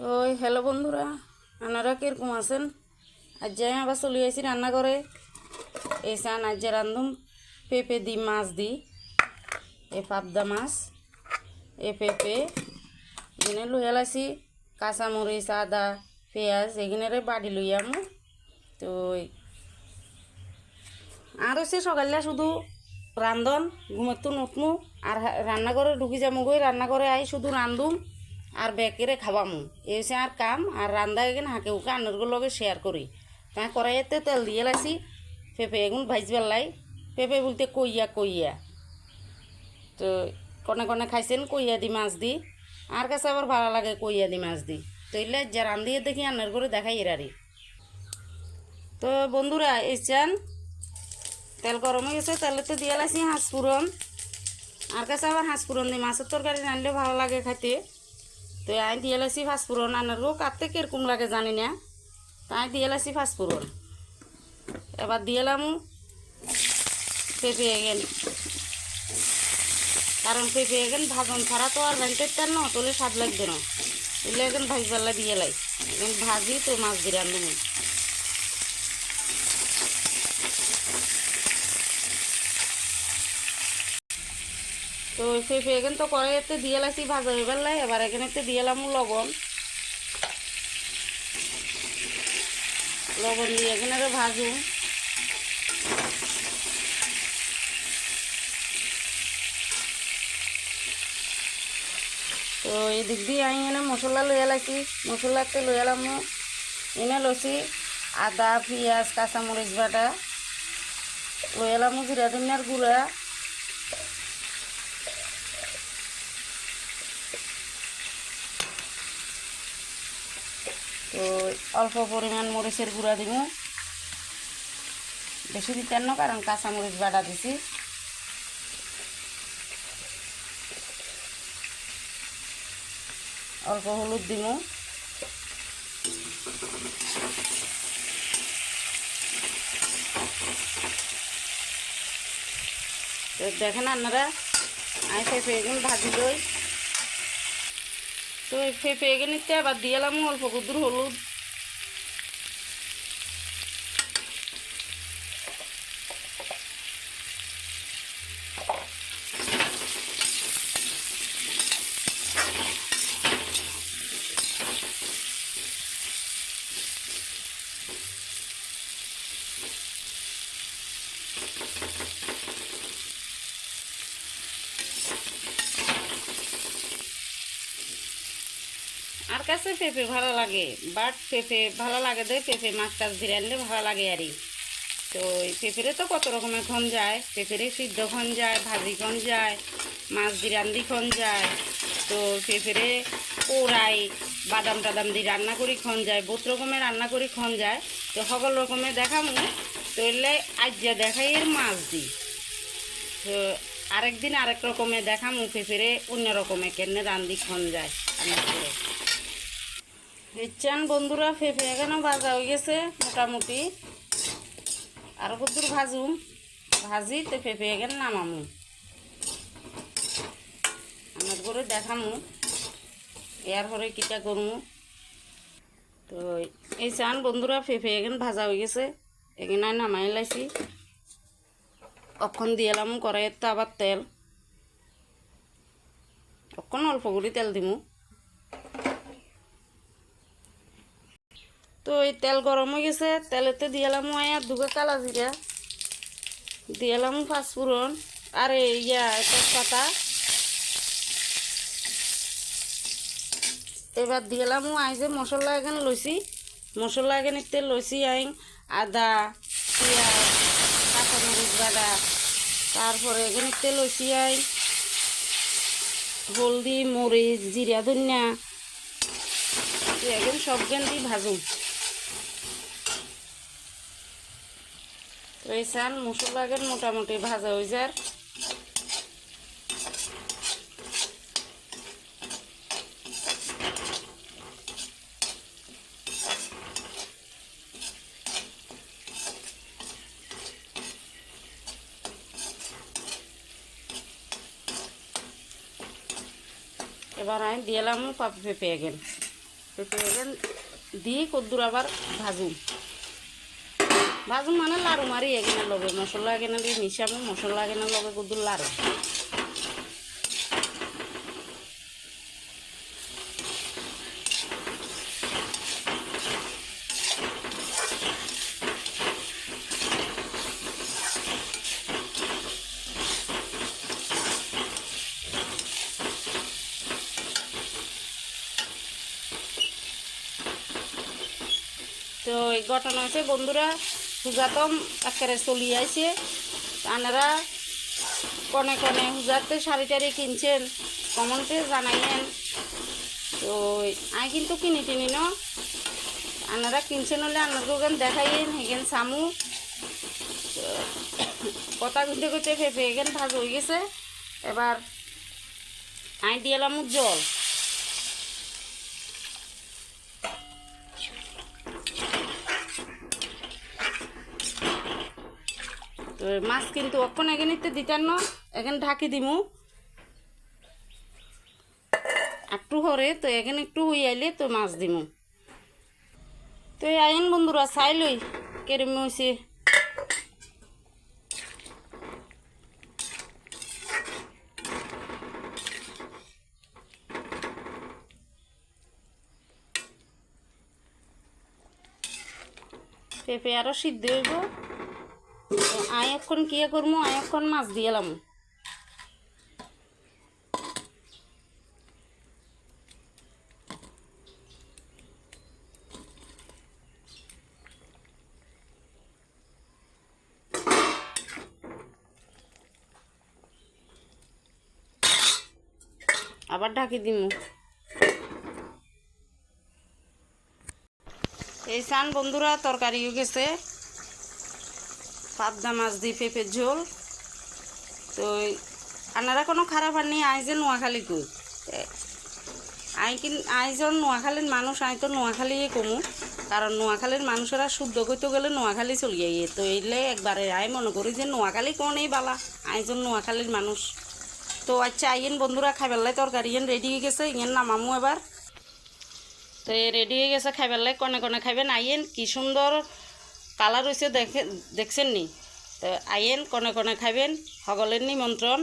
তো হ্যালো বন্ধুরা আপনারা কীরকম আছেন? আজ যে আমি আবার চলে আসি রান্না করে এই চান আজ যে রান্ধুম পেঁপে দি, মাছ দি। এ পাবদা মাছ এ পেঁপে। এখানে লইয়া লাইছি কাঁচামরিচ, আদা, পেঁয়াজ এখানে বাড়ি লই আমু তো আর হচ্ছে সকালে শুধু রান্ধন ঘুমাতো নতুন। আর হা- রান্নাঘরে ঢুকি যাব গই রান্নাঘরে আই শুধু রান্ধুম। আর বেকেরে খাবামু এই আর কাম আর রান্ধা এখানে হাঁকে উকে আনারগুলো লগে শেয়ার করি। তাই কড়াইতে তেল দিয়ে লাইছি পেঁপে এগুন ভাজবার লাই পেঁপে বলতে কইয়া কইয়া। তো কনে কনে খাইছেন, কইয়া দি মাছ দি। আর কাছে আবার ভালো লাগে কইয়া দি মাছ দি। তো এলে যা রান্ধিয়ে দেখি আনার করে দেখাই এরারি তো বন্ধুরা চান, তেল গরম হয়ে গেছে, তেলেতে দিয়ে লাইছি হাঁস ফুরন আর কাছে আবার হাঁস ফুরন দিই মাছের তরকারি রানলে ভালো লাগে খাইতে। তো আই দিয়ে লাইছি আনার রোগ আর থেকে এরকম লাগে জানি না। তাই দিয়ে এলাসি ফাস্টফুড়ন এবার দিয়েলাম পেঁপে এগেন। কারণ পেঁপে এগেন ভাজন ছাড়া তো আর জানতে তার না তোলে স্বাদ লাগবে না। তুলে এখন ভাজবেলা দিয়ে লাই এখন ভাজি তো মাছ দিয়ে রান্ধবো তো পেঁপে এখানে তো কড়াইতে দিয়ে লাইছি ভাজা হয়ে বেলায় এবার এখানে একটু দিয়ে এলাম লবণ। লবণ দিয়ে এখানে ভাজুন। তো এই দিক দিয়ে আমি এনে মশলা লইয়া লাইছি মশলাতে লইয়া এলাম এনে লইছি আদা, পেঁয়াজ, কাঁচামরিচ বাটা। লইয়া এলাম জিরা ধনিয়ার গুঁড়া। তো অল্প পরিমাণ মরিচের গুঁড়া দিব। বেশি দিতেন না, কারণ কাঁচা মরিচ বাটা দিছি। অল্প হলুদ দিব। দেখেন আপনারা পেঁপে এগুলো ভাজি লই। তো ফেপে এগুলো নিতে আবার দিয়ে এলাম অল্প কুদুর হলুদ। কাছে পেঁপে ভালো লাগে বাট পেঁপে ভালো লাগে দে, পেঁপে মাছ টাছ দিয়ে আনলে ভালো লাগে আরই। তো এই পেঁপেরে তো কত রকমের খন যায় পেঁপেরে সিদ্ধ খন যায়, ভাজি খন যায়, মাছ দিয়ে রান্ধি খন যায়। তো পেঁপেরে পোড়াই বাদাম টাদাম দিয়ে রান্না করি খন যায়, বহুত রকমের রান্না করি খন যায়। তো সকল রকমের দেখামু, তো এলে আজ যা দেখাই এর মাছ দিই তো আরেকদিন আরেক রকমের দেখামু, পেঁপেরে অন্য রকমের কেনে রান্ধি খন যায়। রান্না করে দেখছেন বন্ধুরা পেঁপে এখানে ভাজা হয়ে গেছে? মোটামুটি। আর কদ্দুর ভাজুম। ভাজি তো পেঁপে এখানে নামামু? আমার করে দেখামু। এর পরে কিটা করমু। তো এই চান বন্ধুরা পেঁপে এখানে ভাজা হয়ে গেছে? এখানে নামাই লাইছি। অক্ষণ দিয়ে এলাম কড়াইতে আবার তেল। অক্ষণ অল্প করে তেল দিমু। তো এই তেল গরম হয়ে গেছে, তেলেতে দিয়ে এলাম আয়া দুগা কালা জিরা। দিয়ে এলাম পাঁচফোড়ন আর ইয়া, তেজপাতা। এবার দিয়ে এলাম আই যে মশলা এখানে লইছি। মশলা এখানে তেল লইছি আই আদা, পেঁয়াজ, কাঁচামরিচ বাটা। তারপরে এখানে তেল লইছি আই হলদি, মরিচ, জিরা, ধনিয়া। এখন সব জ্ঞান দিয়ে ভাজুন তো এই চাল মশলা এখন মোটামুটি ভাজা হয়ে যার এবার আমি দিলাম পাপি পেঁপে এখন পেঁপে এখান দিয়ে কদ্দুর আবার ভাজুম। ভাজুম মানে লাড়ু মারি এখানে লগে মশলা এখানে দিয়ে মিশাবো মশলা এখানে লগে কদ্দুর লাড়ু। তো এই ঘটনা আছে বন্ধুরা হুজাতম একেবারে চলি আইছে। আনারা কনে কনে হুজাতে শাড়ি টাড়ি কিনছেন, কমনতে জানাইলেন তো আই কিন্তু কিনি টিনি ন। আনারা কিনছেন হলে আনারকে ওখান দেখাইন এখান সামু। কথা কইতে কইতে ফেফে এখান ভাজ হয়ে গেছে। এবার আই দিয়েলাম জল মাছ কিন্তু অক্ষণ এখানে দিতেন না এখানে ঢাকি দিমু। একটু হরে তো এখানে একটু হই আইলে তো মাছ দিমু। তো আইন বন্ধুরা, চাই লই কেরম হয়েছে পেঁপে আরও সিদ্ধ হইব। আয় এখন কি করব আয় এখন মাছ দিয়েলাম আবার ঢাকি দিমু। এই সান বন্ধুরা তরকারি হয়ে গেছে। পাবদা মাছ দিয়ে পেঁপের ঝোল। তো আনারা কোনো খারাপ আর নেই আই যে নোয়াখালী কই। আই কিন আইজন নোয়াখালীর মানুষ, আই তো নোয়াখালী কমু। কারণ নোয়াখালীর মানুষেরা শুদ্ধ করতে গেলে নোয়াখালী চলিয়ে গিয়ে তো এইলে একবারে আই মনে করি যে নোয়াখালী কোনেই বালা আইজন নোয়াখালীর মানুষ। তো আচ্ছা আইয়েন বন্ধুরা খাইবেলাই তরকারি ইয়েন রেডি হয়ে গেছে, ইয়েন নামামু এবার। তো এই রেডি হয়ে গেছে খাইবেলাই কনে কনে খাইবেন। আইয়েন কি সুন্দর কালার হয়েছে দেখে দেখছেন নি তো আইয়েন, কনে কনে খাইবেন হগলের নিমন্ত্রণ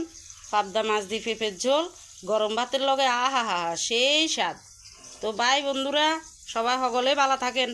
পাবদা মাছ দিয়ে পেঁপের ঝোল, গরম ভাতের লগে আহা হা সেই স্বাদ। তো বাই বন্ধুরা, সবাই হগলে ভালো থাকেন।